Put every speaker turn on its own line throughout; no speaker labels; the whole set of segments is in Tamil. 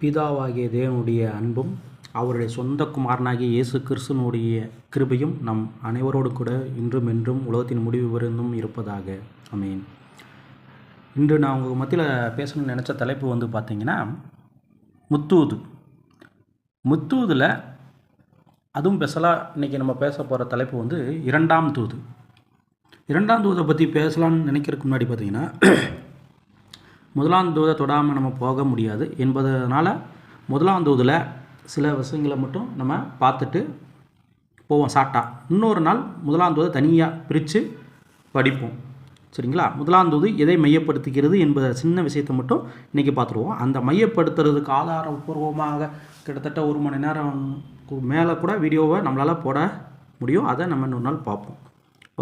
பிதாவாகிய தேவனுடைய அன்பும் அவருடைய சொந்த குமாரனாகிய இயேசு கிறிஸ்துனுடைய கிருபையும் நம் அனைவரோடு கூட இன்றும் என்றும் உலகத்தின் முடிவு விருந்தும் இருப்பதாக. அமேன் இன்று நான் உங்கள் மத்தியில் பேசணும்னு நினச்ச தலைப்பு வந்து பார்த்தீங்கன்னா முத்தூது. முத்தூதில் அதுவும் ஸ்பெஷலாக இன்றைக்கி நம்ம பேச போகிற தலைப்பு வந்து இரண்டாம் தூது. இரண்டாம் தூதை பற்றி பேசலாம்னு நினைக்கிறதுக்கு முன்னாடி பார்த்தீங்கன்னா முதலாம் தூதை தொடாமல் நம்ம போக முடியாது என்பதனால் முதலாம் தூதில் சில விஷயங்களை மட்டும் நம்ம பார்த்துட்டு போவோம் சாட்டா. இன்னொரு நாள் முதலாம் தூதை தனியாக பிரித்து படிப்போம். சரிங்களா? முதலாம் தூது எதை மையப்படுத்துகிறது என்பதை சின்ன விஷயத்தை மட்டும் இன்றைக்கி பார்த்துருவோம். அந்த மையப்படுத்துறதுக்கு ஆதாரபூர்வமாக கிட்டத்தட்ட ஒரு மணி நேரம் மேலே கூட வீடியோவை நம்மளால் போட முடியும். அதை நம்ம இன்னொரு நாள் பார்ப்போம்.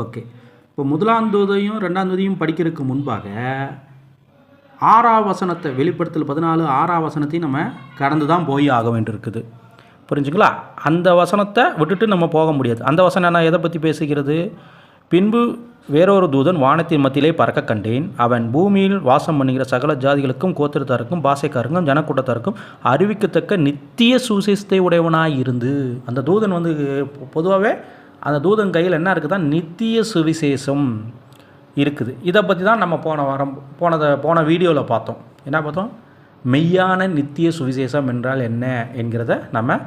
ஓகே. இப்போ முதலாம் தூதையும் ரெண்டாம் தூதையும் படிக்கிறதுக்கு முன்பாக ஆறாம் வசனத்தை வெளிப்படுத்தல் பதினாலு ஆறாம் வசனத்தையும் நம்ம கடந்து தான் போய் ஆக வேண்டியிருக்குது. புரிஞ்சுங்களா? அந்த வசனத்தை விட்டுட்டு நம்ம போக முடியாது. அந்த வசனம் என்ன? எதை பற்றி பேசுகிறது? பின்பு வேறொரு தூதன் வானத்தின் மத்தியிலே பறக்க கண்டேன். அவன் பூமியில் வாசம் பண்ணுகிற சகல ஜாதிகளுக்கும் கோத்திரத்தாருக்கும் பாசைக்காருக்கும் ஜனக்கூட்டத்தாருக்கும் அறிவிக்கத்தக்க நித்திய சுசேஷத்தை உடையவனாய் இருந்து அந்த தூதன் வந்து பொதுவாகவே அந்த தூதன் கையில் என்ன இருக்குதா? நித்திய சுவிசேஷம். இருக்குது. இதை பற்றி தான் நம்ம போன வாரம் போனதை போன வீடியோவில் பார்த்தோம். என்ன பார்த்தோம்? மெய்யான நித்திய சுவிசேஷம் என்றால் என்ன என்கிறத நம்ம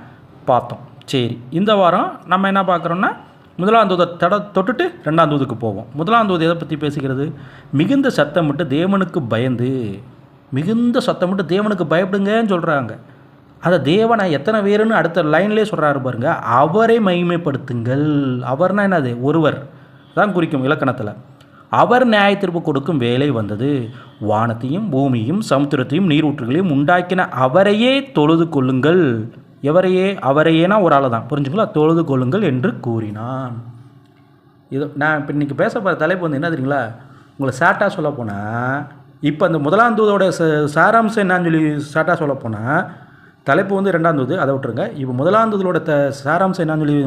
பார்த்தோம். சரி இந்த வாரம் நம்ம என்ன பார்க்குறோன்னா முதலாம் தூதை தட தொட்டுட்டு ரெண்டாம் தூதுக்கு போவோம். முதலாம் தூது எதை பற்றி பேசுகிறது? மிகுந்த சத்தமிட்டு தேவனுக்கு பயந்து மிகுந்த சத்தமிட்டு தேவனுக்கு பயப்படுங்கன்னு சொல்கிறாங்க அந்த தேவனை எத்தனை பேருன்னு அடுத்த லைன்லேயே சொல்கிறாரு பாருங்க அவரை மகிமைப்படுத்துங்கள். அவர்னா என்னது? ஒருவர். தான் குறிக்கும் இலக்கணத்தில். அவர் நியாயத்தீர்ப்பு கொடுக்கும் வேலை வந்தது. வானத்தையும் பூமியும் சமுத்திரத்தையும் நீரூற்றுகளையும் உண்டாக்கின அவரையே தொழுது கொள்ளுங்கள். எவரையே? அவரையேனா ஒரு ஆள் தான். புரிஞ்சுங்களா? தொழுது கொள்ளுங்கள் என்று கூறினான். இது நான் இப்போ இன்றைக்கி பேச போகிற தலைப்பு வந்து என்ன தெரியுங்களா? உங்களை சாட்டாக சொல்ல போனால் இப்போ அந்த முதலாம் தூதோட ச சாராம்சம் என்னன்னு சொல்லி சாட்டாக சொல்ல போனால் தலைப்பு வந்து ரெண்டாம் தூது அதை விட்டுருங்க. இப்போ முதலாம் தூதலோட த சாராம்சம் என்னன்னு சொல்லி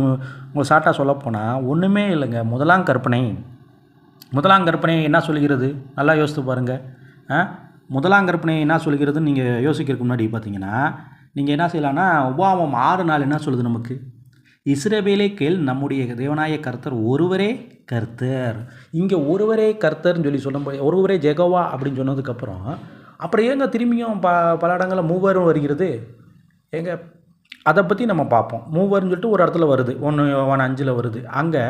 உங்களை சாட்டாக சொல்ல போனால் ஒன்றுமே இல்லைங்க. முதலாம் கற்பனை. முதலாங்கற்பனை என்ன சொல்கிறது? நல்லா யோசித்து பாருங்கள் முதலாம் கற்பனை என்ன சொல்கிறதுன்னு நீங்கள் யோசிக்கிறதுக்கு முன்னாடி பார்த்தீங்கன்னா நீங்கள் என்ன செய்யலாம்னா உபாவம் ஆறு நாள் என்ன சொல்லுது நமக்கு? இஸ்ரேவேலே கேள் நம்முடைய தேவனாய கர்த்தர் ஒருவரே கர்த்தர். இங்கே ஒருவரே கர்த்தர்னு சொல்லி சொல்லும்போது ஒருவரே ஜெகவா அப்படின்னு சொன்னதுக்கப்புறம் அப்புறம் ஏங்க திரும்பியும் ப பல இடங்களில் மூவரும் வருகிறது? ஏங்க அதை பற்றி நம்ம பார்ப்போம். மூவர்னு சொல்லிட்டு ஒரு இடத்துல வருது. ஒன்று ஒன் அஞ்சில் வருது. அங்கே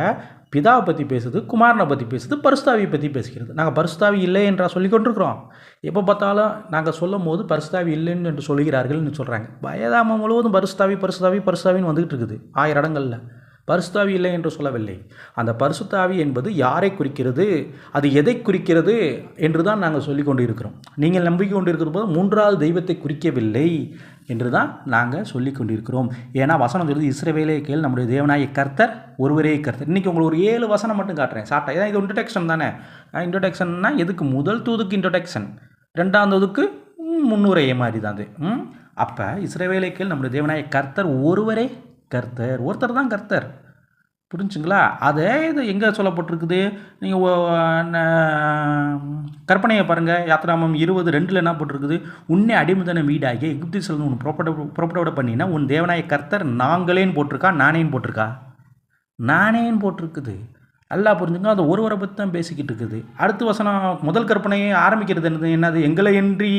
பிதாவை பற்றி பேசுது குமாரனை பற்றி பேசுது பரிசுத்தாவியை பற்றி பேசுகிறது. நாங்கள் பரிசுத்தாவி இல்லை என்றா சொல்லி கொண்டிருக்கிறோம். எப்போ பார்த்தாலும் நாங்கள் சொல்லும் போது பரிசுத்தாவி இல்லைன்னு என்று சொல்கிறார்கள்னு சொல்கிறாங்க வயதாமம் முழுவதும் பரிசுத்தாவி பரிசுத்தாவி பரிசுத்தாவின்னு வந்துகிட்டு இருக்குது. ஆயிரம் இடங்களில். பரிசுத்தாவி இல்லை என்று சொல்லவில்லை. அந்த பரிசுத்தாவி என்பது யாரை குறிக்கிறது அது எதை குறிக்கிறது என்று தான் நாங்கள் சொல்லி கொண்டு இருக்கிறோம் நீங்கள் நம்பிக்கை கொண்டு இருக்கிற போது மூன்றாவது தெய்வத்தை குறிக்கவில்லை. என்று தான் நாங்கள் சொல்லி கொண்டிருக்கிறோம். ஏன்னா வசனம் சொல்லுது இஸ்ரவேலே கேள் நம்முடைய தேவனாய கர்த்தர் ஒருவரே கர்த்தர். இன்றைக்கி உங்களுக்கு ஒரு ஏழு வசனம் மட்டும் காட்டுறேன். சாப்பிட்டா ஏன்னா இது இன்ட்ரடக்ஷன் தானே? இன்ட்ரடக்ஷன்னா எதுக்கு? முதல் தூதுக்கு இன்ட்ரடக்ஷன் ரெண்டாம் தூதுக்கு முன்னுரையே மாதிரி தான் அது அப்போ இஸ்ரவேலே கேள் நம்முடைய தேவனாய கர்த்தர் ஒருவரே கர்த்தர். ஒருத்தர் தான் கர்த்தர். புரிஞ்சுங்களா? அதே இது எங்கே சொல்லப்பட்டிருக்குது? நீங்கள் கற்பனையை பாருங்கள் யாத்திராமம் இருபது ரெண்டில் என்ன போட்டிருக்குது? உன்னை அடிமதன வீடாகிய எகிப்தி செல்வன் உன் புறப்பட புறப்பட பண்ணினா உன் தேவனாய கர்த்தர் நாங்களேன்னு போட்டிருக்கா? நானேன்னு போட்டிருக்கா? நானேன்னு போட்டிருக்குது. நல்லா புரிஞ்சுங்க. அது ஒருவரை பற்றி தான் பேசிக்கிட்டு இருக்குது. அடுத்த வசனம் முதல் கற்பனையை ஆரம்பிக்கிறது என்னது? என்னது? எங்களை என்றி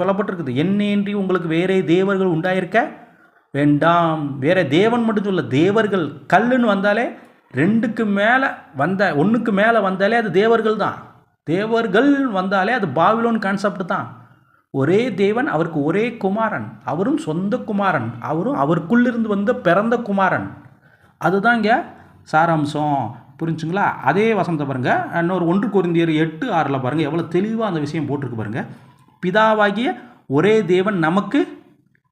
சொல்லப்பட்டிருக்குது. என்னையின்றி உங்களுக்கு வேறே தேவர்கள் உண்டாயிருக்க? வேண்டாம். வேற தேவன் மட்டும் சொல்ல தேவர்கள் கல்லுன்னு வந்தாலே ரெண்டுக்கு மேலே வந்த ஒன்றுக்கு மேலே வந்தாலே அது தேவர்கள் தான். தேவர்கள் வந்தாலே அது பாவிலோன் கான்செப்ட் தான். ஒரே தேவன் அவருக்கு ஒரே குமாரன். அவரும் சொந்த குமாரன். அவரும் அவருக்குள்ளிருந்து வந்த பிறந்த குமாரன். அதுதான் இங்கே சாராம்சம். புரிஞ்சுங்களா? அதே வசந்த பாருங்கள் இன்னொரு ஒன்று குருந்தியர் எட்டு ஆறில் பாருங்கள் எவ்வளோ தெளிவாக அந்த விஷயம் போட்டிருக்கு பாருங்கள் பிதாவாகிய ஒரே தேவன் நமக்கு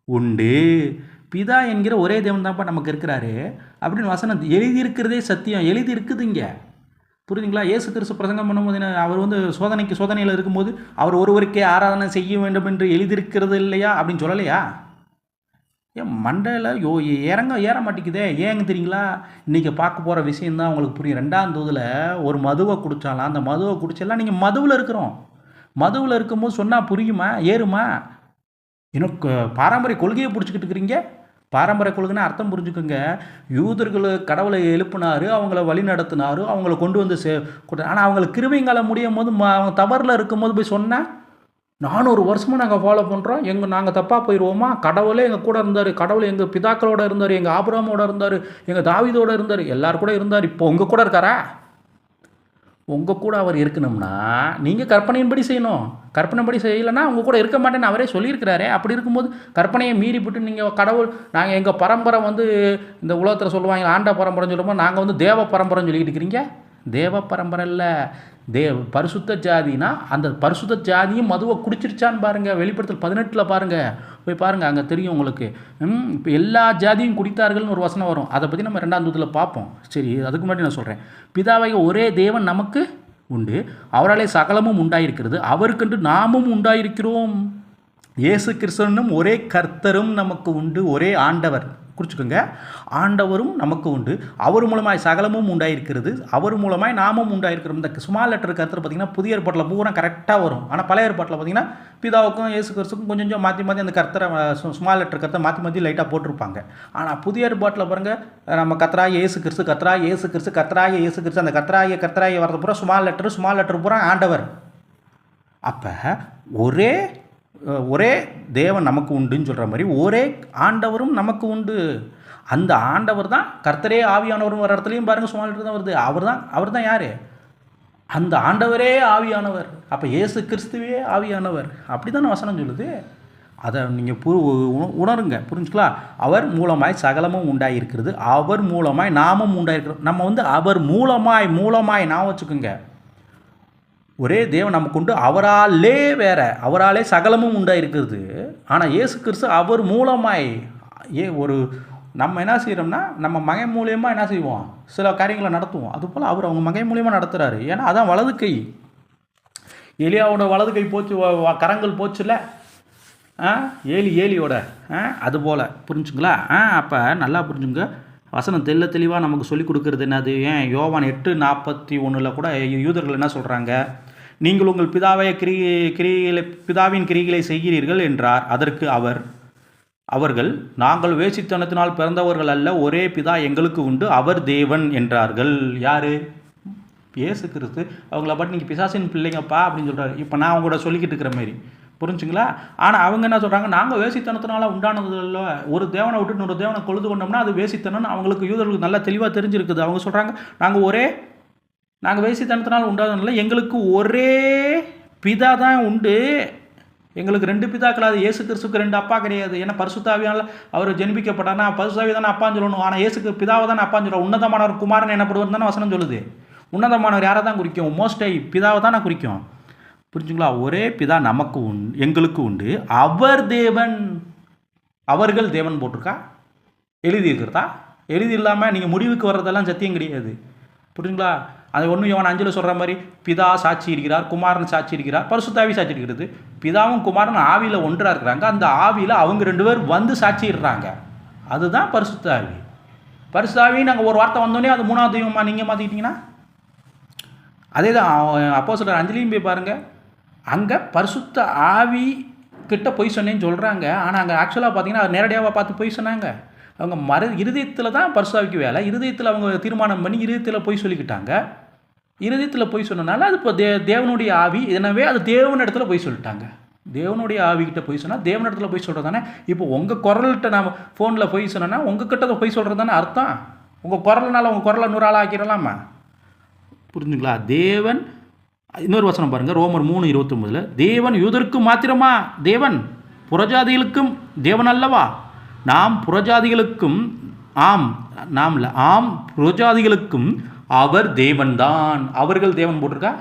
உண்டு. பிதா என்கிற ஒரே தேவன் தான்ப்பா நமக்கு இருக்கிறாரு. அப்படின்னு வசனம் எழுதியிருக்கிறதே சத்தியம். எழுதி இருக்குது இங்கே புரியுதுங்களா? ஏசு கிறிஸ்து பிரசங்கம் பண்ணும்போது அவர் வந்து சோதனைக்கு சோதனையில் இருக்கும்போது அவர் ஒருவருக்கே ஆராதனை செய்ய வேண்டும் என்று எழுதியிருக்கிறது இல்லையா? அப்படின்னு சொல்லலையா? ஏன் மண்டையில் யோ இறங்க ஏற மாட்டேங்குதே. ஏங்க தெரியுங்களா? இன்றைக்கி பார்க்க போகிற விஷயந்தான் உங்களுக்கு புரியும். ரெண்டாம் தூதில் ஒரு மதுவை குடித்தாலாம் அந்த மதுவை குடிச்செல்லாம் நீங்கள் மதுவில் இருக்கிறோம். மதுவில் இருக்கும்போது சொன்னால் புரியுமா? ஏறுமா? இன்னும் பாரம்பரிய கொள்கையை பிடிச்சிக்கிட்டு இருக்கிறீங்க? பாரம்பரிய கொள்கைன்னு அர்த்தம் புரிஞ்சுக்கோங்க. யூதர்கள் கடவுளை எழுப்பினாரு அவங்கள வழி நடத்தினார் அவங்கள கொண்டு வந்து சே ஆனால் அவங்களுக்கு கிருவிங்காலம் முடியும் போது ம- அவங்க தவறில் இருக்கும்போது போய் சொன்னேன் நானூறு வருஷமாக நாங்கள் ஃபாலோ பண்ணுறோம் எங்கள் நாங்கள் தப்பாக போயிடுவோமா கடவுளே எங்கள் கூட இருந்தார் கடவுள் எங்கள் பிதாக்களோட இருந்தார் எங்கள் ஆபிரமோட இருந்தார் எங்கள் தாவிதோட இருந்தார் எல்லார் கூட இருந்தார் இப்போ உங்கள் கூட இருக்காரா? உங்கள் கூட அவர் இருக்கணும்னா நீங்கள் கற்பனையின்படி செய்யணும். கற்பனைப்படி செய்யலைன்னா உங்கள் கூட இருக்க மாட்டேன்னு அவரே சொல்லியிருக்கிறாரே. அப்படி இருக்கும்போது கற்பனையை மீறிவிட்டு நீங்கள் கடவுள் நாங்கள் எங்கள் பரம்பரை வந்து இந்த உலகத்தில் சொல்லுவாங்க ஆண்ட பரம்பரைன்னு சொல்லும்போது நாங்கள் வந்து தேவ பரம்பரைன்னு சொல்லிக்கிட்டு இருக்கிறீங்க? தேவ பரம்பரை இல்லை. தே பரிசுத்த ஜாதினா அந்த பரிசுத்த ஜாதியும் மதுவை குடிச்சிருச்சான்னு பாருங்கள் வெளிப்படுத்தல் பதினெட்டில் பாருங்கள் போய் பாருங்கள் அங்கே தெரியும் உங்களுக்கு. ம், இப்போ எல்லா ஜாதியும் குடித்தார்கள்னு ஒரு வசனம் வரும். அதை பற்றி நம்ம ரெண்டாம் தூத்தில் பார்ப்போம். சரி அதுக்கு முன்னாடி நான் சொல்கிறேன் பிதாவை ஒரே தேவன் நமக்கு உண்டு. அவராலே சகலமும் உண்டாயிருக்கிறது. அவருக்கென்று நாமும் உண்டாயிருக்கிறோம். இயேசு கிறிஸ்தனும் ஒரே கர்த்தரும் நமக்கு உண்டு. ஒரே ஆண்டவர். குறிச்சுக்கோங்க ஆண்டவரும் நமக்கு உண்டு. அவர் மூலமாய் சகலமும் உண்டாயிருக்கிறது. அவர் மூலமாய் நாமும் உண்டாயிருக்கிறோம். இந்த சுமால் லெட்டர் கருத்து பார்த்தீங்கன்னா புதிய ஏற்பாட்டில் பூரா கரெக்டாக வரும். ஆனால் பழைய ஏற்பாட்டில் பார்த்தீங்கன்னா பிதாவுக்கும் இயேசு கிறிஸ்துக்கும் கொஞ்சம் கொஞ்சம் மாற்றி மாற்றி அந்த கர்த்தரை சுமால் லெட்டர் கருத்தை மாற்றி மாற்றி லைட்டாக போட்டிருப்பாங்க. ஆனால் புதிய ஏற்பாட்டில் பாருங்கள் நம்ம கத்தராய இயேசு கிறிஸ்து கத்ரா இயேசு கிறிஸ்து கத்தராய இயேசு கிறிஸ்து அந்த கத்தராய கத்தராய வரது பூரா சுமால் லெட்டர் சுமால் லெட்டர் பூரா ஆண்டவர். அப்போ ஒரே ஒரே தேவன் நமக்கு உண்டுன்னு சொல்கிற மாதிரி ஒரே ஆண்டவரும் நமக்கு உண்டு. அந்த ஆண்டவர் தான் கர்த்தரே ஆவியானவரும் வர இடத்துலையும் பாருங்கள் சுமாலிட்டு தான் வருது. அவர் தான் அவர் தான் யார்? அந்த ஆண்டவரே ஆவியானவர். அப்போ இயேசு கிறிஸ்துவே ஆவியானவர். அப்படி தானே வசனம் சொல்லுது? அதை நீங்கள் பு உண- உணருங்க. புரிஞ்சுக்கலாம் அவர் மூலமாய் சகலமும் உண்டாயிருக்கிறது. அவர் மூலமாய் நாமும் உண்டாயிருக்கிறோம். நம்ம வந்து அவர் மூலமாய் மூலமாய் நான் வச்சுக்கோங்க. ஒரே தேவன் நமக்கு உண்டு அவராலே வேற அவராலே சகலமும் உண்டாயிருக்கிறது. ஆனால் இயேசு கிறிஸ்து அவர் மூலமாய் ஏ ஒரு நம்ம என்ன செய்கிறோம்னா நம்ம மகன் மூலியமாக என்ன செய்வோம்? சில காரியங்களை நடத்துவோம். அதுபோல் அவர் அவங்க மகை மூலியமாக நடத்துகிறாரு ஏன்னா அதான் வலது கை. எலியாவோட வலது கை போச்சு கரங்கள் போச்சுல ஆ ஏலி ஏலியோட. ஆ அதுபோல் புரிஞ்சுங்களா? ஆ அப்போ நல்லா புரிஞ்சுங்க. வசனம் தெல்ல தெளிவாக நமக்கு சொல்லிக் கொடுக்குறது என்னது? ஏன்? யோவான் எட்டு நாற்பத்தி ஒன்றில் கூட யூதர்கள் என்ன சொல்கிறாங்க நீங்கள் உங்கள் பிதாவை கிரி கிரிகளை பிதாவின் கிரிகளை செய்கிறீர்கள் என்றார். அதற்கு அவர் அவர்கள் நாங்கள் வேசித்தனத்தினால் பிறந்தவர்கள் அல்ல ஒரே பிதா எங்களுக்கு உண்டு அவர் தேவன் என்றார்கள். யாரு? இயேசு கிறிஸ்து. அவங்கள பட் நீங்கள் பிசாசின் பிள்ளைங்கப்பா அப்படின்னு சொல்கிறாரு இப்போ நான் அவங்களோட சொல்லிக்கிட்டு இருக்கிற மாதிரி புரிஞ்சுங்களா? ஆனால் அவங்க என்ன சொல்கிறாங்க நாங்கள் வேசித்தனத்தினால உண்டானது இல்லை ஒரு தேவனை விட்டு இன்னொரு தேவனை கொழுது கொண்டோம்னா அது வேசித்தனம் அவங்களுக்கு யூதர்களுக்கு நல்லா தெளிவாக தெரிஞ்சிருக்குது. அவங்க சொல்கிறாங்க நாங்கள் ஒரே நாங்கள் வேசித்தனத்தினால் உண்டாதனால எங்களுக்கு ஒரே பிதா தான் உண்டு. எங்களுக்கு ரெண்டு பிதாக்களாது இயேசு கிறிஸ்துக்கு ரெண்டு அப்பா கிடையாது. ஏன்னா பரிசுத்தாவியால் அவர் ஜெனிப்பிக்கப்பட்டானா பரிசுத்தாவி தானே அப்பான்னு சொல்லணும். ஆனால் இயேசுக்கு பிதாவை தானே அப்பான்னு சொல்லுவோம் உன்னதமானவர் குமாரன் எனப்படுவர் தானே வசனம் சொல்லுது. உன்னதமானவர் யாரை தான் குறிக்கும்? மோஸ்ட் ஐ பிதாவை தானே குறிக்கும். புரிஞ்சுங்களா? ஒரே பிதா நமக்கு உண்டு எங்களுக்கு உண்டு. அவர் தேவன். அவர்கள் தேவன் போட்டிருக்கா? எழுதி இருக்கிறதா எழுதி இல்லாமல் நீங்கள் முடிவுக்கு வர்றதெல்லாம் சத்தியம் கிடையாது. புரிஞ்சுங்களா? அது ஒன்றும் இவன் அஞ்சில் சொல்கிற மாதிரி பிதா சாட்சி இருக்கிறார் குமாரன் சாட்சி இருக்கிறார் பரிசுத்தாவி சாட்சி இருக்கிறது. பிதாவும் குமாரன் ஆவியில் ஒன்றாக இருக்கிறாங்க. அந்த ஆவியில் அவங்க ரெண்டு பேர் வந்து சாட்சிடுறாங்க அதுதான் பரிசுத்தாவி. பரிசுத்தாவி நாங்கள் ஒரு வார்த்தை வந்தோடனே அது மூணாவது தெய்வமாக நீங்கள் மாற்றிக்கிட்டிங்கன்னா அதே தான் அப்போ சொல்கிற அஞ்சலியும் போய் பாருங்கள் அங்கே பரிசுத்த ஆவி கிட்ட பொய் சொன்னேன்னு சொல்கிறாங்க ஆனால் அங்கே ஆக்சுவலாக பார்த்தீங்கன்னா நேரடியாக பார்த்து பொய் சொன்னாங்க. அவங்க மறு இருதயத்தில் தான் பரிசுதாவிக்கு வேலை. இருதயத்தில் அவங்க தீர்மானம் பண்ணி இருதயத்தில் பொய் சொல்லிக்கிட்டாங்க. இருதயத்தில் பொய் சொன்னனால அது இப்போ தே தேவனுடைய ஆவி எனவே அது தேவன் இடத்துல பொய் சொல்லிட்டாங்க. தேவனுடைய ஆவிக்கிட்ட போய் சொன்னால் தேவன் இடத்துல பொய் சொல்கிறது தானே இப்போ உங்கள் குரல்கிட்ட நான் ஃபோனில் போய் சொன்னேன்னா உங்கள் கிட்ட பொய் சொல்கிறது தானே அர்த்தம்? உங்கள் குரல்னால உங்கள் குரலை நூறு ஆளாக ஆக்கிடலாமா? புரிஞ்சுங்களா? தேவன் இன்னொரு வசனம் பாருங்கள் ரோமர் மூணு இருபத்தொம்பதில் தேவன் யூதருக்கு மாத்திரமா? தேவன் புறஜாதிகளுக்கும் தேவன் அல்லவா? நாம் புறஜாதிகளுக்கும் ஆம் நாம் இல்லை ஆம் புறஜாதிகளுக்கும் அவர் தேவன்தான். அவர்கள் தேவன் போட்டிருக்கா?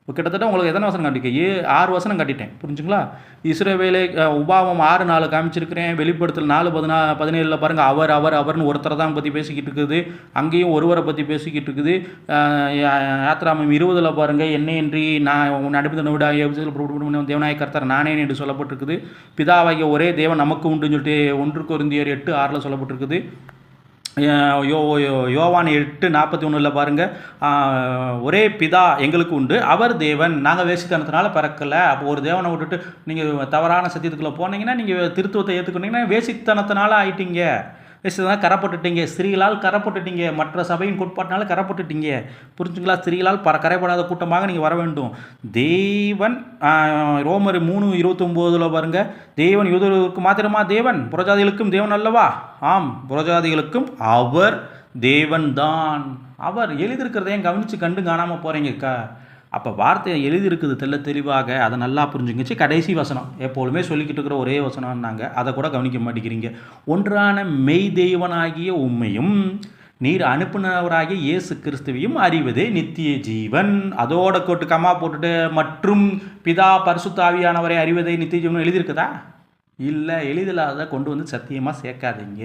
இப்போ கிட்டத்தட்ட உங்களுக்கு எத்தனை வசனம் காட்டிக்க ஏ ஆறு வசனம் காட்டிட்டேன். புரிஞ்சுங்களா? இஸ்ரேவேலை உபாவம் ஆறு நாலு காமிச்சிருக்கிறேன். வெளிப்படுத்தல் நாலு பதினா பதினேழில் பாருங்கள் அவர் அவர் அவர்னு ஒருத்தரை தான் பற்றி பேசிக்கிட்டு இருக்குது. அங்கேயும் ஒருவரை பற்றி பேசிக்கிட்டு இருக்குது. அஹ், யாத்ராமம் இருபதில் பாருங்கள் என்னையின்றி நான் உன் அடிப்பதை விட தேவநாய கர்த்தர் நானே என்று சொல்லப்பட்டிருக்குது. பிதாவாகிய ஒரே தேவன் நமக்கு உண்டுன்னு சொல்லிட்டு ஒன்று குருந்தியர் எட்டு ஆறில் சொல்லப்பட்டிருக்குது. யோ யோவான் எட்டு நாற்பத்தி ஒன்றில் பாருங்கள் ஒரே பிதா எங்களுக்கு உண்டு. அவர் தேவன். நாங்கள் வேசித்தனத்தினால பிறக்கலை. அப்போ ஒரு தேவனை விட்டுட்டு நீங்கள் தவறான சத்தியத்துக்குள்ளே போனீங்கன்னா நீங்கள் திருத்துவத்தை ஏற்றுக்கிட்டீங்கன்னா வேசித்தனத்தினால ஆயிட்டீங்க. பேசுதான் கரை போட்டுட்டீங்க. ஸ்திரீகளால் கரைப்பட்டுட்டீங்க மற்ற சபையின் கோட்பாட்டினால கரைப்பட்டுட்டீங்க புரிஞ்சுங்களா? ஸ்திரீகளால் பர கரைப்படாத கூட்டமாக நீங்கள் வர வேண்டும். தேவன் ரோமர் மூணு இருபத்தொம்போதில் பாருங்க. தேவன் யூதர்களுக்கு மாத்திரமா தேவன்? புறஜாதிகளுக்கும் தேவன் அல்லவா? ஆம் புறஜாதிகளுக்கும் அவர் தேவன்தான். அவர் எழுதியிருக்கிறதையும் கவனித்து கண்டு காணாமல் போகிறீங்கக்கா அப்போ வார்த்தை எழுதியிருக்குது தெல்ல தெளிவாக அதை நல்லா புரிஞ்சுங்கச்சு கடைசி வசனம். எப்பொழுதுமே சொல்லிக்கிட்டு இருக்கிற ஒரே வசனம்னாங்க. அதை கூட கவனிக்க மாட்டேங்கிறீங்க. ஒன்றான மெய் தெய்வனாகிய உண்மையும் நீர் அனுப்புனவராகிய இயேசு கிறிஸ்துவையும் அறிவதே நித்திய ஜீவன். அதோட கொட்டு கம்மா போட்டுட்டு மற்றும் பிதா பரிசுத்தாவியானவரை அறிவதை அறிவதே நித்திய ஜீவன் எழுதியிருக்குதா? இல்லை எழுதலாத கொண்டு வந்து சத்தியமாக சேர்க்காதீங்க.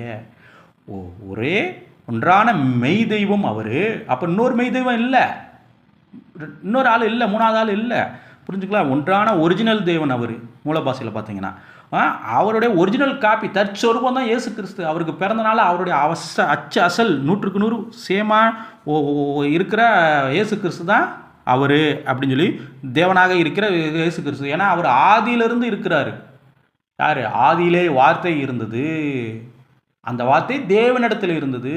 ஒரே ஒன்றான மெய் தெய்வம் அவர். அப்போ இன்னொரு மெய் தெய்வம் இல்லை. இன்னொரு ஆள் இல்லை மூணாவது ஆள் இல்லை. புரிஞ்சுக்கலாம்? ஒன்றான ஒரிஜினல் தேவன் அவர் மூலபாஷையில் பார்த்தீங்கன்னா. ஆ, அவருடைய ஒரிஜினல் காப்பி தற்சொருபம் தான் இயேசு கிறிஸ்து. அவருக்கு பிறந்தனால அவருடைய அவச அச்சு அசல் நூற்றுக்கு நூறு சேமா ஓ ஓ- இருக்கிற இயேசு கிறிஸ்து தான் அவர் அப்படின்னு சொல்லி தேவனாக இருக்கிற இயேசு கிறிஸ்து. ஏன்னா அவர் ஆதியிலிருந்து இருக்கிறாரு. யார்? ஆதியிலே வார்த்தை இருந்தது. அந்த வார்த்தை தேவனிடத்தில் இருந்தது.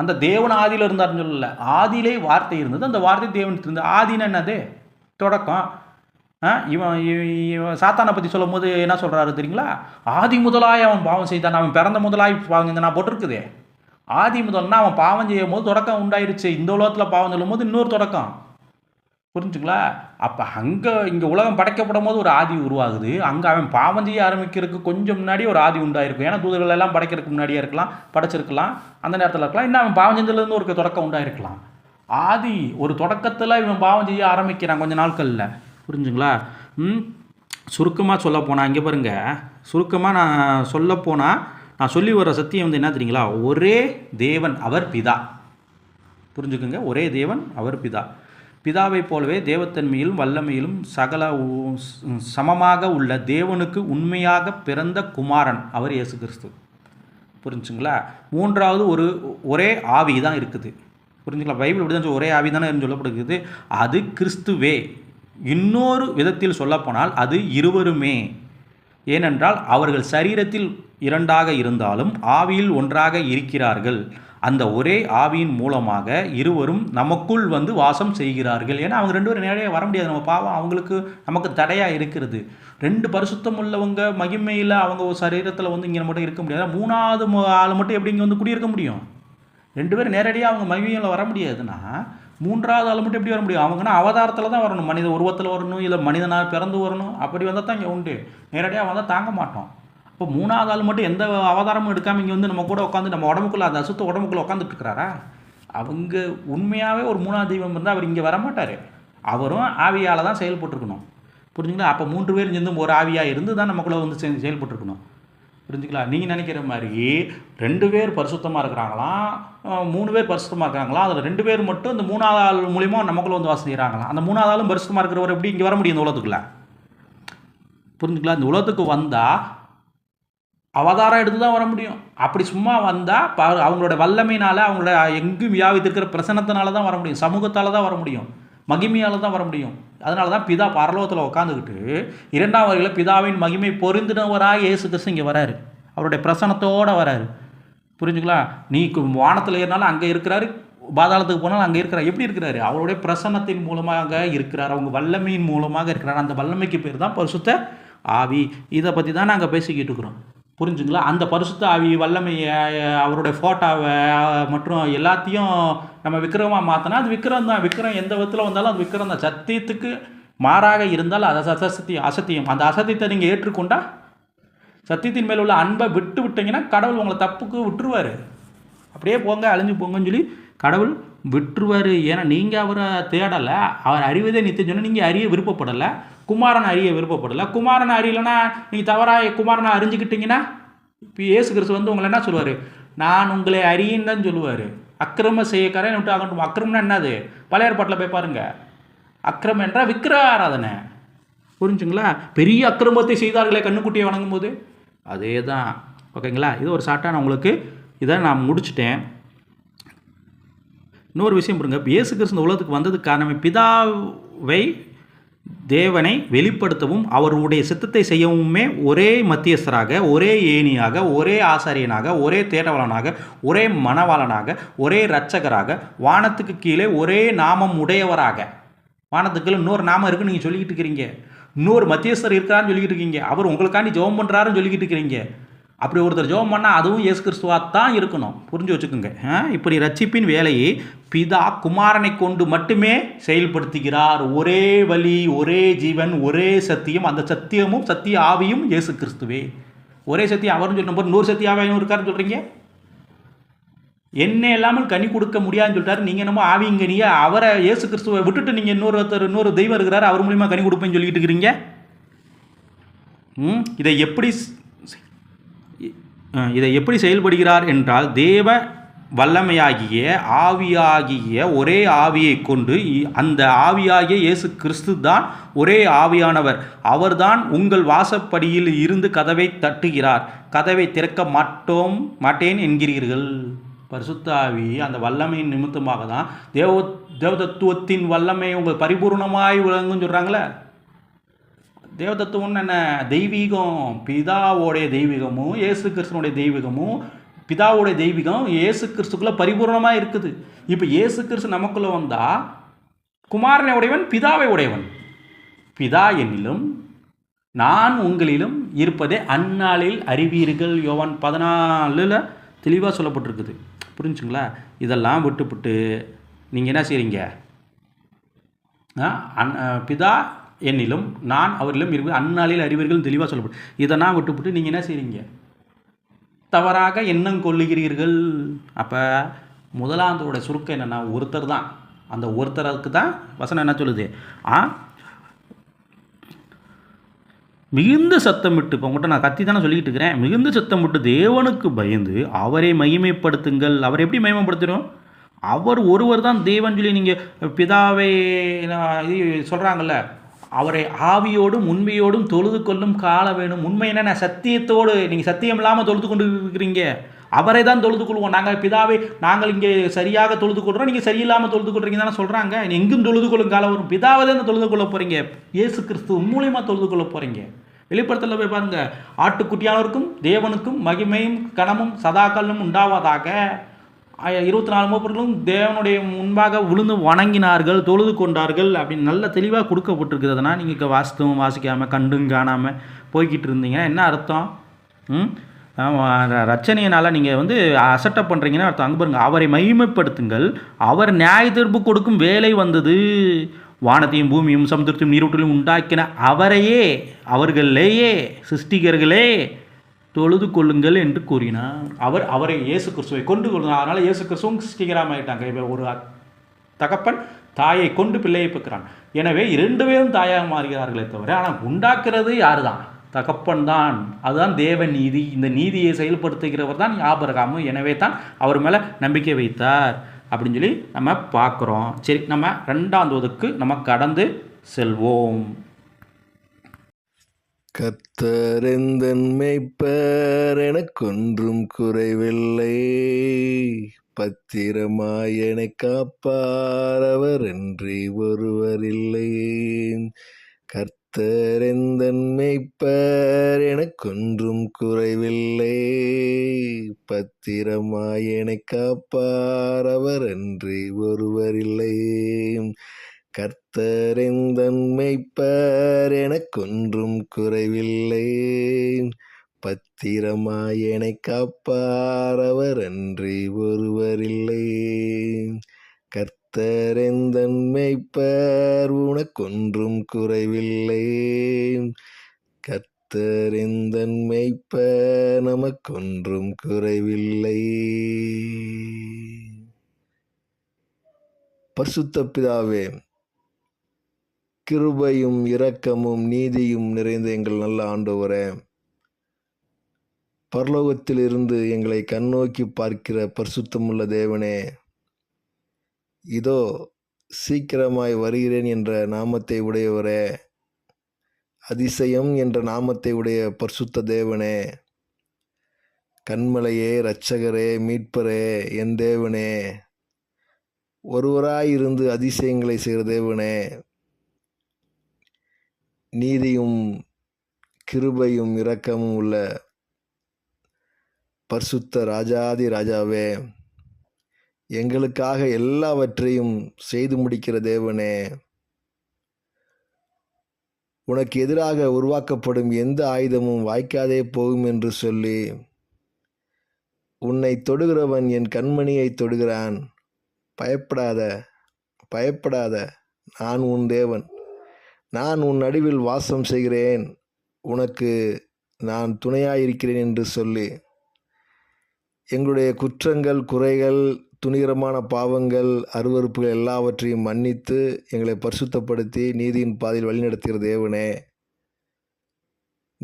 அந்த தேவன் ஆதியில் இருந்தார்னு சொல்லல. ஆதியிலே வார்த்தை இருந்தது. அந்த வார்த்தை தேவனுக்கு இருந்தது ஆதின்னு என்னது? தொடக்கம். ஆ, இவன் இவன் இவன் சாத்தானை பற்றி சொல்லும் போது என்ன சொல்கிறாரு தெரியுங்களா? ஆதி முதலாய் அவன் பாவம் செய்தான். அவன் பிறந்த முதலாய் பாவம் நான் போட்டிருக்குதே. ஆதி முதல்னா அவன் பாவம் செய்யும் போது தொடக்கம் உண்டாயிருச்சு. இந்த உலகத்தில் பாவம் சொல்லும் போது இன்னொரு தொடக்கம். புரிஞ்சுங்களா? அப்போ அங்கே இங்கே உலகம் படைக்கப்படும் போது ஒரு ஆதி உருவாகுது. அங்கே அவன் பாவம் செய்ய ஆரம்பிக்கிறதுக்கு கொஞ்சம் முன்னாடி ஒரு ஆதி உண்டாயிருக்கும். ஏன்னா தூதர்கள் எல்லாம் படைக்கிறதுக்கு முன்னாடியே இருக்கலாம் படைச்சிருக்கலாம். அந்த நேரத்தில் இருக்கலாம். இன்னும் அவன் பாவம் செஞ்சதுலேருந்து ஒரு தொடக்கம் உண்டாயிருக்கலாம். ஆதி ஒரு தொடக்கத்தில் இவன் பாவம் செய்ய ஆரம்பிக்கிறான் கொஞ்ச நாட்களில். புரிஞ்சுங்களா? ம்? சுருக்கமாக சொல்ல போனால் இங்கே பாருங்கள் சுருக்கமாக நான் சொல்ல போனால் நான் சொல்லி வர சத்தியம் வந்து என்ன தெரியுங்களா? ஒரே தேவன் அவர் பிதா. புரிஞ்சுக்கோங்க? ஒரே தேவன் அவர் பிதா. பிதாவைப் போலவே தேவத்தன்மையிலும் வல்லமையிலும் சகல சமமாக உள்ள தேவனுக்கு உண்மையாக பிறந்த குமாரன் அவர் இயேசு கிறிஸ்து. புரிஞ்சுங்களா? மூன்றாவது ஒரு ஒரே ஆவி தான் இருக்குது. புரிஞ்சுங்களா? பைபிள் இப்படி தான் ஒரே ஆவி தானே சொல்லப்படுகிறது. அது கிறிஸ்துவே. இன்னொரு விதத்தில் சொல்லப்போனால் அது இருவருமே. ஏனென்றால் அவர்கள் சரீரத்தில் இரண்டாக இருந்தாலும் ஆவியில் ஒன்றாக இருக்கிறார்கள். அந்த ஒரே ஆவியின் மூலமாக இருவரும் நமக்குள் வந்து வாசம் செய்கிறார்கள். ஏன்னா அவங்க ரெண்டு பேரும் நேரடியாக வர முடியாது. நம்ம பாவம் அவங்களுக்கு நமக்கு தடையாக இருக்கிறது. ரெண்டு பரிசுத்தம் உள்ளவங்க மகிமையில் அவங்க ஒரு சரீரத்தில் வந்து இங்கே மட்டும் இருக்க முடியாது. மூணாவது ஆள் மட்டும் எப்படி இங்கே வந்து குடியிருக்க முடியும்? ரெண்டு பேரும் நேரடியாக அவங்க மகிமையில் வர முடியாதுன்னா மூன்றாவது ஆள் மட்டும் எப்படி வர முடியும்? அவங்கன்னா அவதாரத்தில் தான் வரணும். மனித உருவத்தில் வரணும் இல்லை மனிதனாக பிறந்து வரணும். அப்படி வந்தால் தான் இங்கே உண்டு. நேரடியாக வந்தால் தாங்க மாட்டோம். இப்போ மூணாவது ஆள் மட்டும் எந்த அவதாரமும் எடுக்காமல் இங்கே வந்து நம்ம கூட உட்காந்து நம்ம உடம்புக்குள்ள அந்த அசுத்த உடம்புக்குள்ள உட்காந்துட்டு இருக்கிறாரா? அவங்க உண்மையாகவே ஒரு மூணாவது தெய்வம் இருந்தால் அவர் இங்கே வரமாட்டார். அவரும் ஆவியால் தான் செயல்பட்டுருக்கணும். புரிஞ்சுங்களா? அப்போ மூன்று பேர் சேர்ந்து ஒரு ஆவியாக இருந்து தான் நமக்குள்ளே வந்து செஞ்சு செயல்பட்டுருக்கணும். புரிஞ்சுக்கலாம் நீங்கள் நினைக்கிற மாதிரி ரெண்டு பேர் பரிசுத்தமாக இருக்கிறாங்களாம் மூணு பேர் பரிசுத்தமாக இருக்கிறாங்களா? அதில் ரெண்டு பேர் மட்டும் இந்த மூணாவது ஆள் மூலியமாக நமக்குள்ளே வந்து வாசம் செய்கிறாங்களாம் அந்த மூணாவது ஆளும் பரிசுத்தமாக இருக்கிறவர் எப்படி இங்கே வர முடியும் இந்த உலகத்துக்குள்ள? புரிஞ்சுக்கலாம் இந்த உலகத்துக்கு வந்தால் அவதாரம் எடுத்து தான் வர முடியும். அப்படி சும்மா வந்தால் ப அவங்களோட வல்லமையினால் அவங்களோட எங்கும் வியாபித்திருக்கிற பிரசனத்தினால தான் வர முடியும். சமூகத்தால் தான் வர முடியும். மகிமையால் தான் வர முடியும். அதனால தான் பிதா பரலோகத்தில் உட்காந்துக்கிட்டு இரண்டாம் வரையில் பிதாவின் மகிமை பொருந்தினவராக இயேசு கிறிஸ்து இங்கே வராரு. அவருடைய பிரசனத்தோடு வராரு. புரிஞ்சுங்களா? நீ கு- வானத்தில் ஏறினாலும் அங்கே இருக்கிறாரு பாதாளத்துக்கு போனாலும் அங்கே இருக்கிறார். எப்படி இருக்கிறாரு? அவருடைய பிரசன்னத்தின் மூலமாக இருக்கிறார். அவங்க வல்லமையின் மூலமாக இருக்கிறார். அந்த வல்லமைக்கு பேர் தான் பரிசுத்த ஆவி. இதை பற்றி தான் நாங்கள் பேசிக்கிட்டு இருக்கிறோம். புரிஞ்சுங்களா அந்த பரிசுத்த ஆவி வல்லமையை அவருடைய ஃபோட்டோவை மற்றும் எல்லாத்தையும் நம்ம விக்ரமாக மாற்றினா அது விக்ரம் தான். விக்ரம் எந்த விதத்தில் வந்தாலும் அது விக்ரம் தான். சத்தியத்துக்கு மாறாக இருந்தால் அது அசத்தியம் அசத்தியம். அந்த அசத்தியத்தை நீங்கள் ஏற்றுக்கொண்டா சத்தியத்தின் மேல் உள்ள அன்பை விட்டு விட்டீங்கன்னா கடவுள் உங்களை தப்புக்கு விட்டுருவார். அப்படியே போங்க அழிஞ்சு போங்கன்னு சொல்லி கடவுள் விட்டுருவார். ஏன்னா நீங்கள் அவரை தேடலை. அவர் அறிவதே நித்தியம். சொன்னால் நீங்கள் அறிய விருப்பப்படலை. குமாரனை அறிய விருப்பப்படலை. குமாரனை அறியலைன்னா நீங்கள் தவறாக குமாரனை அறிஞ்சிக்கிட்டீங்கன்னா இப்போ இயேசு கிறிஸ்து வந்து உங்களை என்ன சொல்லுவார்? நான் உங்களை அறியின்னு தான் சொல்லுவார். அக்கிரம செய்யக்காரன் விட்டு ஆகட்டும் அக்கிரமம்னா என்னது? பழைய ஏற்பாட்டில் போய் பாருங்க. அக்கிரமம் என்றால் விக்கிர ஆராதனை புரிஞ்சுங்களா? பெரிய அக்கிரமத்தை செய்தார்களே கண்ணுக்குட்டியை வணங்கும் போது அதே தான் ஓகேங்களா? இது ஒரு ஷார்ட்டாக நான் உங்களுக்கு. இதை நான் முடிச்சிட்டேன். இன்னொரு விஷயம் பாருங்க இயேசு கிறிஸ்து உலகத்துக்கு வந்ததுக்கு காரணமே பிதாவை தேவனை வெளிப்படுத்தவும் அவருடைய சித்தத்தை செய்யவுமே ஒரே மத்தியஸ்தராக ஒரே ஏணியாக ஒரே ஆசாரியனாக ஒரே தேடவலனாக ஒரே மணவாளனாக ஒரே இரட்சகராக வானத்துக்கு கீழே ஒரே நாமம் உடையவராக. வானத்துக்கு இன்னொரு நாமம் இருக்குன்னு நீங்கள் சொல்லிக்கிட்டு இருக்கிறீங்க. இன்னொரு மத்தியஸ்தர் இருக்காருன்னு சொல்லிக்கிட்டு இருக்கீங்க. அவர் உங்களுக்காண்டி ஜெபம் பண்ணுறாருன்னு சொல்லிக்கிட்டு இருக்கிறீங்க. அப்படி ஒருத்தர் ஜோம் பண்ணால் அதுவும் இயேசு கிறிஸ்துவாக தான் இருக்கணும். புரிஞ்சு வச்சுக்கோங்க. இப்படி ரட்சிப்பின் வேலையை பிதா குமாரனை கொண்டு மட்டுமே செயல்படுத்துகிறார். ஒரே வழி ஒரே ஜீவன் ஒரே சத்தியம். அந்த சத்தியமும் சத்திய ஆவியும் இயேசு கிறிஸ்துவே. ஒரே சத்தியம். அவர்னு சொல்லும்போது நூறு சத்திய ஆவியும் இருக்காருன்னு சொல்கிறீங்க என்ன இல்லாமல் கனி கொடுக்க முடியாதுன்னு சொல்லிட்டாரு நீங்கள் என்னமோ ஆவிங்கனிய அவரை இயேசு கிறிஸ்துவை விட்டுட்டு நீங்கள் இன்னொருத்தர் இன்னொரு தெய்வம் இருக்கிறார். அவர் மூலியமாக கனி கொடுப்பேன்னு சொல்லிட்டு இருக்கிறீங்க? ம் இதை எப்படி இதை எப்படி செயல்படுகிறார் என்றால் தேவ வல்லமையாகிய ஆவியாகிய ஒரே ஆவியை கொண்டு இ- அந்த ஆவியாகிய இயேசு கிறிஸ்து தான் ஒரே ஆவியானவர். அவர்தான் உங்கள் வாசப்படியில் இருந்து கதவை தட்டுகிறார். கதவை திறக்க மாட்டோம் மாட்டேன் என்கிறீர்கள். பரிசுத்தாவி அந்த வல்லமையின் நிமித்தமாக தான் தேவ தேவதத்துவத்தின் வல்லமை உங்கள் பரிபூர்ணமாய் விளங்குன்னு சொல்கிறாங்களே தேவதத்துவம்னு என்ன தெய்வீகம். பிதாவோடைய தெய்வீகமும் இயேசு கிறிஸ்தனுடைய தெய்வீகமும் பிதாவோடைய தெய்வீகம் இயேசு கிறிஸ்துக்குள்ளே பரிபூர்ணமாக இருக்குது. இப்போ இயேசு கிறிஸ்து நமக்குள்ளே வந்தால் குமாரனை உடையவன் பிதாவை உடையவன். பிதா என்னிலும் நான் உங்களிலும் இருப்பதே அந்நாளில் அறிவீர்கள். யோவான் பதினாலில் தெளிவாக சொல்லப்பட்டிருக்குது. புரிஞ்சுங்களா? இதெல்லாம் விட்டுப்பட்டு நீங்கள் என்ன செய்கிறீங்க ஆ, அன் பிதா என்னிலும் நான் அவரிலும் இருப்பது அந்நாளில் அறிவீர்கள் தெளிவாக சொல்லப்படும் இதெல்லாம் விட்டுப்புட்டு நீங்கள் என்ன செய்கிறீங்க தவறாக எண்ணம் கொள்ளுகிறீர்கள். அப்போ முதலாந்தோட சுருக்கம் என்னென்னா ஒருத்தர் தான். அந்த ஒருத்தருக்கு தான் வசனம் என்ன சொல்லுது? ஆ? மிகுந்த சத்தமிட்டு இப்போ உங்கள்கிட்ட நான் கத்தி தானே சொல்லிக்கிட்டு இருக்கிறேன். மிகுந்த சத்தமிட்டு தேவனுக்கு பயந்து அவரை மகிமைப்படுத்துங்கள். அவரை எப்படி மகிமைப்படுத்துகிறோம் அவர் ஒருவர் தான் தேவன் சொல்லி நீங்கள் பிதாவை இது சொல்கிறாங்கல்ல அவரை ஆவியோடும் உண்மையோடும் தொழுது கொள்ளும் கால வேணும். உண்மை என்னென்ன சத்தியத்தோடு நீங்கள் சத்தியம் இல்லாமல் தொழுது கொண்டு இருக்கிறீங்க. அவரை தான் தொழுது கொள்வோம். நாங்கள் பிதாவை நாங்கள் இங்கே சரியாக தொழுது கொள்கிறோம் நீங்கள் சரியில்லாமல் தொழுது கொள்றீங்க தானே சொல்கிறாங்க எங்கும் தொழுது கொள்ளும் காலம் வரும். பிதாவை தான் தொழுது கொள்ள போகிறீங்க இயேசு கிறிஸ்து மூலியமாக தொழுது கொள்ள போகிறீங்க வெளிப்படத்தில் போய் பாருங்கள் ஆட்டுக்குட்டியானவருக்கும் தேவனுக்கும் மகிமையும் கனமும் சதாக்கல்லும் உண்டாவதாக. இருபத்தி நாலு மூப்பர்களும் தேவனுடைய முன்பாக விழுந்து வணங்கினார்கள் தொழுது கொண்டார்கள் அப்படின்னு நல்ல தெளிவாக கொடுக்கப்பட்டிருக்குது அதனால் நீங்கள் வாசித்தவும் வாசிக்காமல் கண்டும் காணாமல் போய்கிட்டு இருந்தீங்கன்னா என்ன அர்த்தம்? ம்? ரச்சனையினால் நீங்கள் வந்து அசட்டப் பண்ணுறீங்கன்னா அர்த்தம். அங்கே பாருங்கள் அவரை மகிமைப்படுத்துங்கள். அவர் நியாய தீர்ப்பு கொடுக்கும் வேலை வந்தது. வானத்தையும் பூமியும் சமுத்திரத்தையும் நீரூற்றிலும் உண்டாக்கின அவரையே அவர்களையே சிருஷ்டிகர்களே தொழுது கொள்ளுங்கள் என்று கூறினார். அவர் அவரை இயேசு கிறிஸ்துவை கொண்டு கொள்ளுங்கள். அதனால் இயேசு கிறிஸ்துவும் சிருஷ்டிகராமாயிட்டாங்க இப்போ ஒரு தகப்பன் தாயை கொண்டு பிள்ளையை பெற்கிறான் எனவே இரண்டு பேரும் தாயாக மாறுகிறார்களே தவிர ஆனால் உண்டாக்குறது யார் தான் தகப்பன் தான். அதுதான் தேவ நீதி. இந்த நீதியை செயல்படுத்துகிறவர் தான் ஆபரகாமு. எனவே தான் அவர் மேலே நம்பிக்கை வைத்தார். அப்படின்னு சொல்லி நம்ம பார்க்குறோம். சரி நம்ம ரெண்டாந்தோதுக்கு நம்ம கடந்து செல்வோம்.
கத்தரெந்தன் மெய்ப்பர் எனக்கொன்றும் குறைவில்லை. பத்திரமாய் என காப்பார் அவர் என்று ஒருவரில்லை கர்த்தரெந்தன் எனக்கொன்றும் குறைவில்லை. பத்திரமாய் என காப்பார் அவர் என்று ஒருவரில்லை கர்த்தரெந்தன் கர்த்தரெந்தன்மைப்பர் எனக்கொன்றும் குறைவில்லை. பத்திரமாய் என்னை காப்பார் அவர் அன்றி ஒருவரில்லை. கர்த்தரெந்தன்மைப்பர் உனக்கொன்றும் குறைவில்லை. கர்த்தரெந்தன்மைப்பர் நமக்கொன்றும் குறைவில்லை. பரிசுத்த பிதாவே கிருபையும் இரக்கமும் நீதியும் நிறைந்த எங்கள் நல்ல ஆண்டவரே. பரலோகத்திலிருந்து எங்களை கண்ணோக்கி பார்க்கிற பரிசுத்தமுள்ள தேவனே இதோ சீக்கிரமாய் வருகிறேன் என்ற நாமத்தை உடையவரே. அதிசயம் என்ற நாமத்தை உடைய பரிசுத்த தேவனே. கண்மலையே இரட்சகரே மீட்பரே என் தேவனே. ஒருவராயிருந்து அதிசயங்களை செய்கிற தேவனே. நீதியும் கிருபையும் இரக்கமும் உள்ள பரிசுத்த ராஜாதி ராஜாவே எங்களுக்காக எல்லாவற்றையும் செய்து முடிக்கிற தேவனே உனக்கு எதிராக உருவாக்கப்படும் எந்த ஆயுதமும் வாய்க்காதே போகும் என்று சொல்லி உன்னை தொடுகிறவன் என் கண்மணியை தொடுகிறான். பயப்படாத பயப்படாத நான் உன் தேவன். நான் உன் நடுவில் வாசம் செய்கிறேன். உனக்கு நான் துணையாயிருக்கிறேன் என்று சொல்லி. எங்களுடைய குற்றங்கள் குறைகள் துணிகரமான பாவங்கள் அருவறுப்புகள் எல்லாவற்றையும் மன்னித்து எங்களை பரிசுத்தப்படுத்தி நீதியின் பாதையில் வழிநடத்துகிற தேவனே.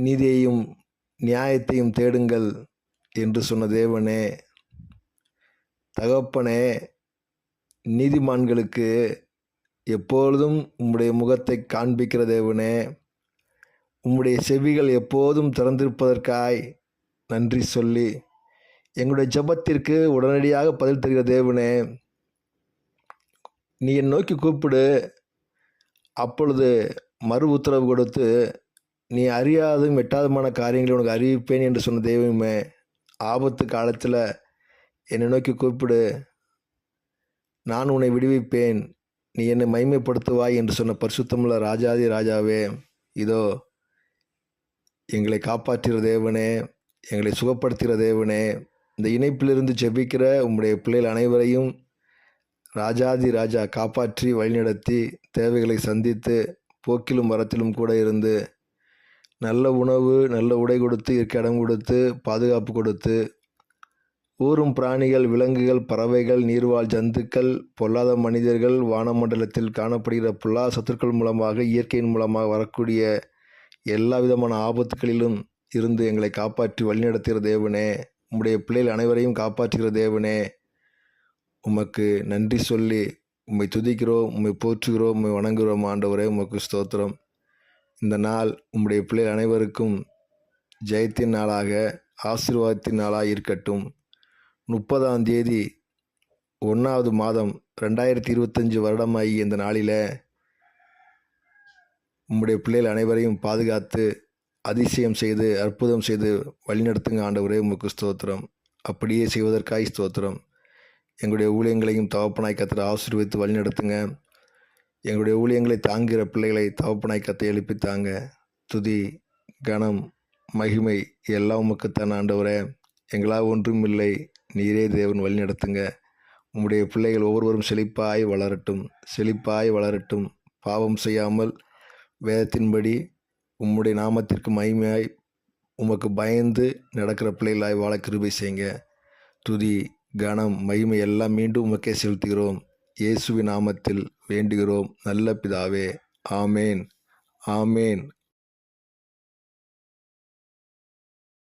நீதியையும் நியாயத்தையும் தேடுங்கள் என்று சொன்ன தேவனே. தகப்பனே நீதிமான்களுக்கு எப்பொழுதும் உம்முடைய முகத்தை காண்பிக்கிற தேவனே உம்முடைய செவிகள் எப்போதும் திறந்திருப்பதற்காய் நன்றி சொல்லி எங்களுடைய ஜெபத்திற்கு உடனடியாக பதில் தருகிற தேவனே நீ என் நோக்கி கூப்பிடு. அப்பொழுது மறு உத்தரவு கொடுத்து நீ அறியாதும் எட்டாதமான காரியங்களை உனக்கு அறிவிப்பேன் என்று சொன்ன தெய்வமே ஆபத்து காலத்தில் என்னை நோக்கி கூப்பிடு. நான் உன்னை விடுவிப்பேன். நீ என்னை மைமைப்படுத்துவாய் என்று சொன்ன பரிசுத்தமுள்ள ராஜாதி ராஜாவே இதோ எங்களை காப்பாற்றுகிற தேவனே எங்களை சுகப்படுத்துகிற தேவனே இந்த இணைப்பிலிருந்து ஜெபிக்கிற உம்முடைய பிள்ளைகள் அனைவரையும் ராஜாதி ராஜா காப்பாற்றி வழிநடத்தி தேவைகளை சந்தித்து போக்கிலும் வரத்திலும் கூட இருந்து நல்ல உணவு நல்ல உடை கொடுத்து இருக்க இடம் கொடுத்து பாதுகாப்பு கொடுத்து ஊரும் பிராணிகள் விலங்குகள் பறவைகள் நீர்வாழ் ஜந்துக்கள் பொல்லாத மனிதர்கள் வானமண்டலத்தில் காணப்படுகிற புல்லா சத்துக்கள் மூலமாக இயற்கையின் மூலமாக வரக்கூடிய எல்லா விதமான ஆபத்துகளிலும் இருந்து எங்களை காப்பாற்றி வழிநடத்துகிற தேவனே. உம்முடைய பிள்ளைகள் அனைவரையும் காப்பாற்றுகிற தேவனே. உமக்கு நன்றி சொல்லி உம்மை துதிக்கிறோம் உம்மை போற்றுகிறோம் உம்மை வணங்குகிறோம் ஆண்டவரே உமக்கு ஸ்தோத்திரம். இந்த நாள் உம்முடைய பிள்ளைகள் அனைவருக்கும் ஜெயத்தின் நாளாக ஆசீர்வாதத்தின் நாளாக இருக்கட்டும். முப்பதாம் தேதி ஒன்றாவது மாதம் ரெண்டாயிரத்தி இருபத்தஞ்சி வருடமாகி இந்த நாளில் உம்முடைய பிள்ளைகள் அனைவரையும் பாதுகாத்து அதிசயம் செய்து அற்புதம் செய்து வழிநடத்துங்க ஆண்டவரே உமக்கு ஸ்தோத்திரம். அப்படியே செய்வதற்காய் ஸ்தோத்திரம். எங்களுடைய ஊழியங்களையும் தவப்பனாய் கத்திர ஆசீர்வித்து வழிநடத்துங்க. எங்களுடைய ஊழியங்களை தாங்குகிற பிள்ளைகளை தவப்பனாய் கத்தை எழுப்பி தாங்க துதி கனம் மகிமை எல்லாம் உமக்குத்தான் ஆண்டவரே. எங்களால் ஒன்றும் இல்லை. நீரே தேவன் வழிநடத்துங்க. உம்முடைய பிள்ளைகள் ஒவ்வொருவரும் செழிப்பாய் வளரட்டும் செழிப்பாய் வளரட்டும். பாவம் செய்யாமல் வேதத்தின்படி உம்முடைய நாமத்திற்கு மகிமையாய் உமக்கு பயந்து நடக்கிற பிள்ளைகளாய் வாழ கிருபை செய்யுங்க. துதி கனம் மகிமை எல்லாம் மீண்டும் உமக்கே செலுத்துகிறோம். இயேசுவின் நாமத்தில் வேண்டுகிறோம். நல்ல பிதாவே ஆமேன். ஆமேன்.